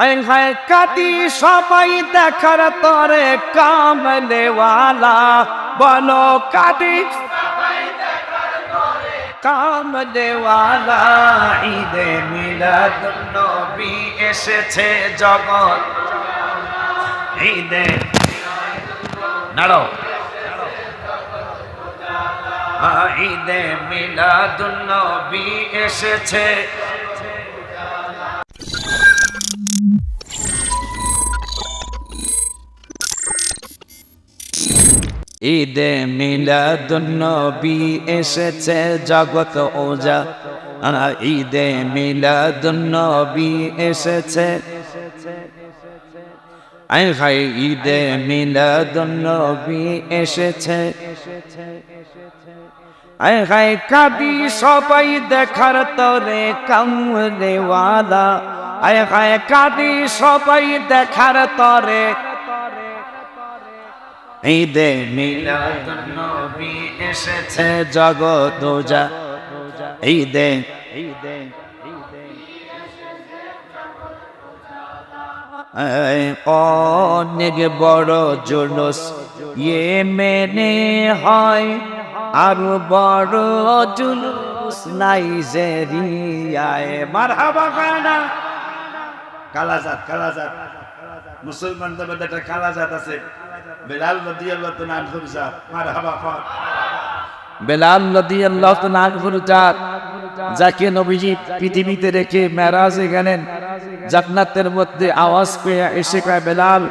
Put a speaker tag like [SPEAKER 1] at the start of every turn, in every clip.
[SPEAKER 1] হায় কাটি সবাই দেখার তরে কামলেওয়ালা। বলো কাটি কামলেওয়ালা। ঈদে মিলাদ নবী এসেছে জগৎ। ঈদে নাড়ো ঈদে মিলাদ নবী এসেছে ঈদে মিলাদুন্নবী এসেছে জগত ওজা। ঈদে মিলাদুন্নবী এসেছে। আই হাই ঈদে মিলাদুন্নবী এসেছে। আই হাই কাবি সবাই দেখার তরে কামলেওয়ালা। আই হাই কাবি সবাই দেখার তরে ঈদে মিলাদুন্নবী এসেছে জগৎ যা ঈদে ঈদে অনেক বড় জুলুস ইয়ে মেনে হয়, আরও বড় জুলুস নাইজেরিয়ায়। মারহাবা কানা কালাজাত কালাজাত। মুসলমানদের মধ্যে একটা কালাজাত আছে। বেলাল রাদিয়াল্লাহু তাআলা আনহুর জাত। মারহাবা খান বেলাল রাদিয়াল্লাহু তাআলা আনহুর জাত, যাকে নবীজি পৃথিবীতে রেখে মেরাজে গেলেন। জান্নাতের মধ্যে আওয়াজ পেয়ে এসে কয়, বেলাল,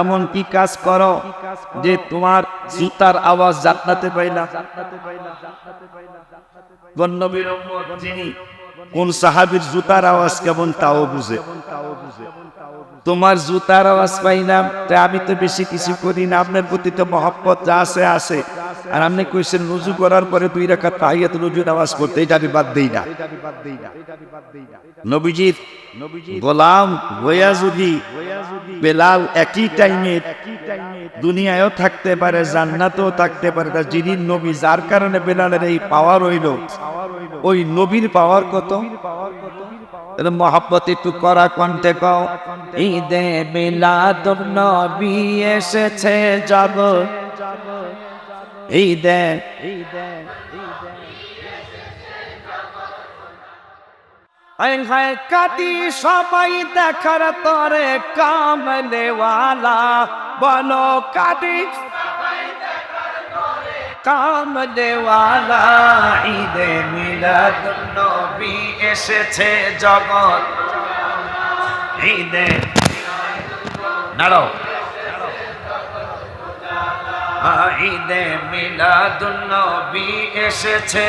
[SPEAKER 1] এমন কি কাজ করো যে তোমার জুতার আওয়াজ জান্নাতে পাইলাম যিনি, কোন সাহাবীর জুতার আওয়াজ কেমন তাও বুঝে। তোমার জুতার আওয়াজ পাইলাম তাই আমি তো বেশি কিছু করি না, আপনার প্রতি তো মহব্বত যা আছে আছে। আর আপনি কইছেন, রুজু করার পরে দুই রেখা তাহিয়াত রুজুর আওয়াজ করতে এটা আমি বাদ দেই না। নবীজির গোলাম হইয়া যদি বেলাল একই টাইমে দুনিয়ায়ও থাকতে পারে, জান্নাতেও থাকতে পারে তার যিনি নবী, যার কারণে বেলালের এই পাওয়ার হইল, ওই নবীর পাওয়ার কত? মহাব্বত একটু করা কণ্ঠে কও। ঈদে মিলাদ নবী এসেছে জগৎ ঈদে ঈদে হায় কাটি সবাই দেখার তরে কামলেওয়ালা। বলো কাটি কামলেওয়ালা ঈদে মিলাদ নবী এসেছে জগৎ। ঈদে নাড়ো ঈদে মিলাদ নবী এসেছে।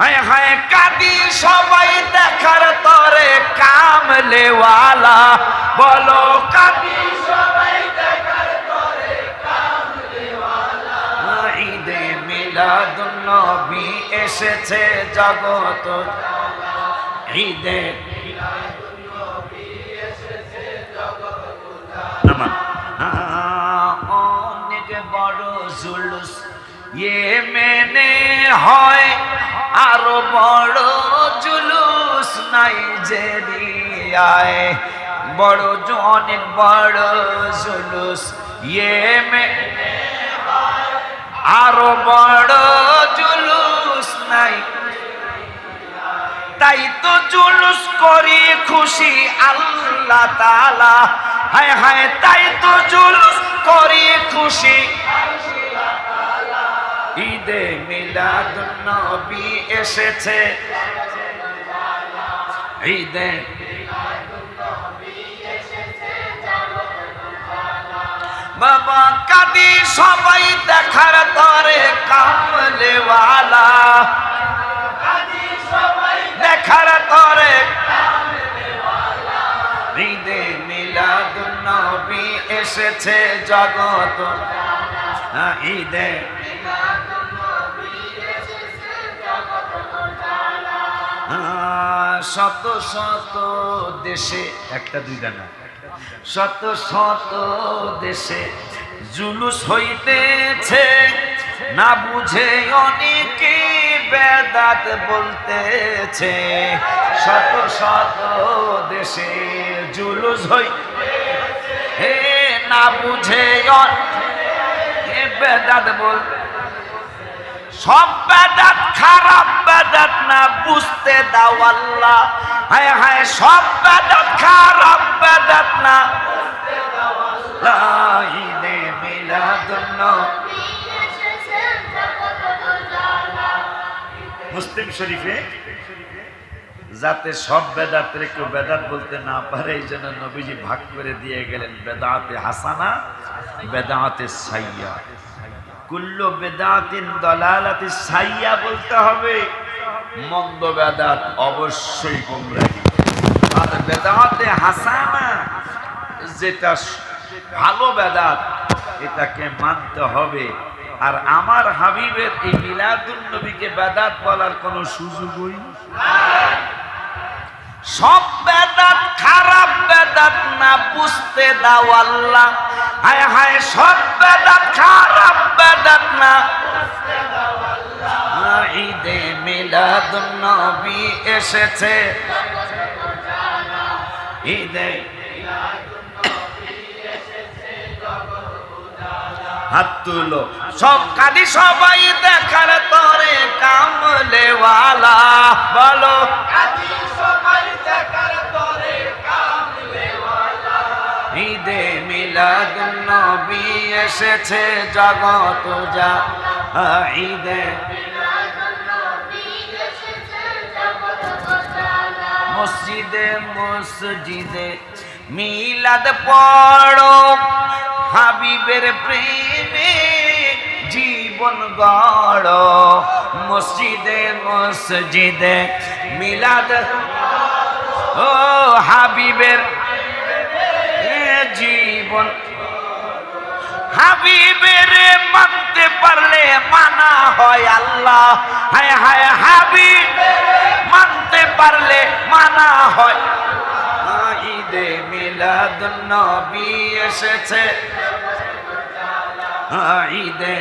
[SPEAKER 1] হায় হায়, কাদি সবাই দেখার তরে কামলেওয়ালা। বলো, কাদি মিলাদুন নবী এসেছে জগত। ঈদে। অনেক বড় জুলুস। ইয়ে মেনে হয় আরও বড় জুলুস নাইজেরিয়ায় বড় অনেক বড় জুলুস। ইয়ে মেনে আরও বড় জুলুস নাই। তাই তো জুলুস করি খুশি আল্লাহ তালা হায় হায়, তাই তো জুলুস করি খুশি ঈদে মিলাদ নবী এসেছে। ঈদে বাবা কাদি সবাই দেখার তরে কামলেওয়ালা দেখার তরে ঈদে মিলাদ নবী এসেছে জগত। হ্যাঁ, ঈদে আহ, শত শত দেশে একটা দুইটা না শত শত দেশে জুলুস হইতেছে। না বুঝে অনেকে বেদাত বলতেছে। শত শত দেশে জুলুস হই হে না বুঝে বেদাত বল সব বেদাত খারাপ বেদাত না বুঝতে দাও আল্লাহ। হায় হায়, সব বেদাত খারাপ বেদাত না লাইনে মিলাদুন মুসলিম শরীফে যাতে সব বেদাতের কেউ বেদাত বলতে না পারে, এই জন্য নবীজি ভাগ করে দিয়ে গেলেন বেদাতে হাসানা, বেদাতে সাইয়া কুল্লু বেদাতিন দলালাতে সাইয়া বলতে হবে। মন্দ বেদাত অবশ্যই গুমরাহি আর বেদাতে হাসানা, যেটা ভালো বেদাত, এটাকে মানতে হবে। আর আমার হাবিবের এই মিলাদুন নবীকে বেদাত বলার কোনো সুযোগই সব বেদাত খারাপ বেদাত না, বুঝতে দাও আল্লাহ। হায় হায়, সব বেদাত মিলাদুন নবী এসেছে। ঈদে। হাত তুলো। সব কাদি, সবাই দেখার তরে কামলেওয়ালা। বলো। ঈদে মিলাদ নবী এসেছে জগত যা। ঈদে। মসজিদে মসজিদে মিলাদ পড়ো। হাবিবের প্রেমে জীবন গড়। মসজিদে মসজিদে মিলাদ ও হাবিবের জীবন হাবিবের মানতে ঈদে মিলাদ নবী এসেছে ঈদে।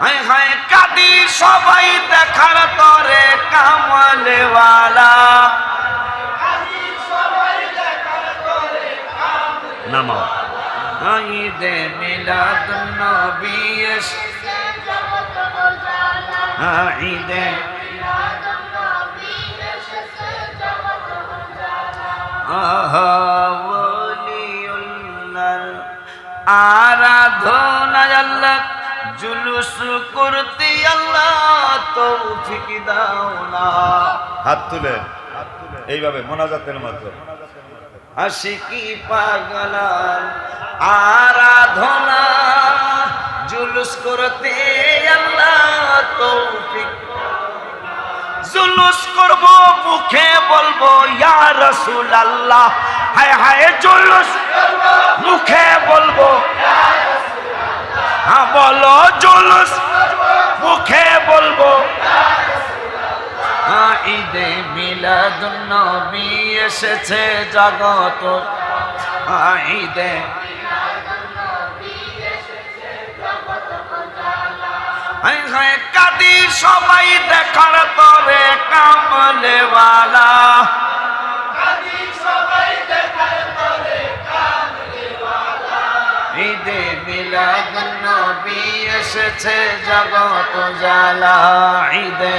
[SPEAKER 1] হায় হায়, কাদি সবাই দেখার তরে কামলেওয়ালা। নামাও। ঈদে মিলাদ নবী এসেছে ঈদে আরাধনা আল্লাহ জুলুস করতে আল্লাহ তৌফিক দাও না।
[SPEAKER 2] হাত তুলে এইভাবে মোনাজাতের মতো
[SPEAKER 1] আশিকি পাগলার আরাধনা জুলুস করতে আল্লাহ তৌফিক জুলুস করব মুখে বলব ইয়া রাসূল আল্লাহ হায় হায় জুলুস। মুখে বলব হ্যাঁ বলো জুলুস। মুখে বলব হ্যাঁ, ঈদে মিলাদ নবী এসেছে জগত। হ্যাঁ, ঈদে কাদি সবাই দেখার তরে কামলেওয়ালা। ঈদে মিলাদ নবী এসেছে জগত জালা ঈদে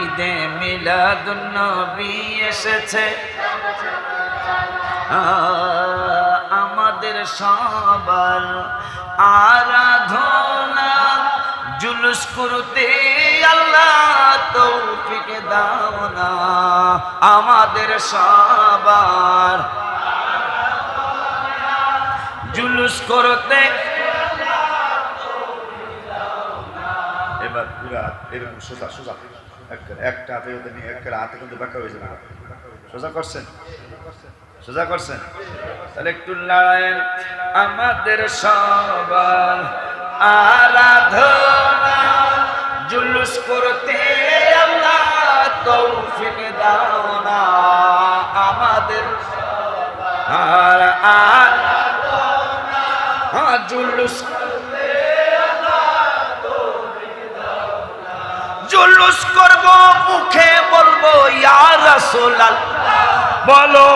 [SPEAKER 1] ঈদে মিলাদ নবী এসেছে। আমাদের সবার আরাধনা জুলুস করতে আল্লাহ তৌফিক দাও না। আমাদের সবার জুলুস করতে
[SPEAKER 2] এবার পুরা এরকম সোজা সোজা। একটা হাতে নিয়ে একটা হাতে কিন্তু ব্যাখ্যা হয়েছে না। সোজা করছেন? সোজা করছেন?
[SPEAKER 1] তাহলে একটু নারায়ণ আমাদের সবার আরাধনা। জুলুস করতে আল্লাহ তৌফিক দাও না। আমাদের আর আর হ্যাঁ জুলুস জুলুস করব, মুখে বলব, ইয়া রাসূল বলো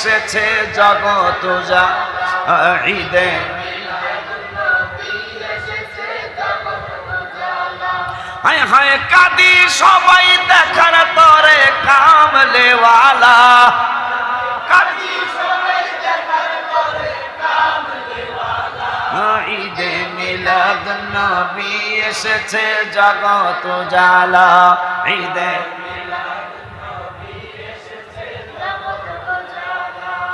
[SPEAKER 1] এসেছে জগত যা ঈদে। হায় হায় কাদি সবাই দেখার তরে কামলেওয়ালা। ঈদে মিলাদ নবী এসেছে জগত জালা ঈদে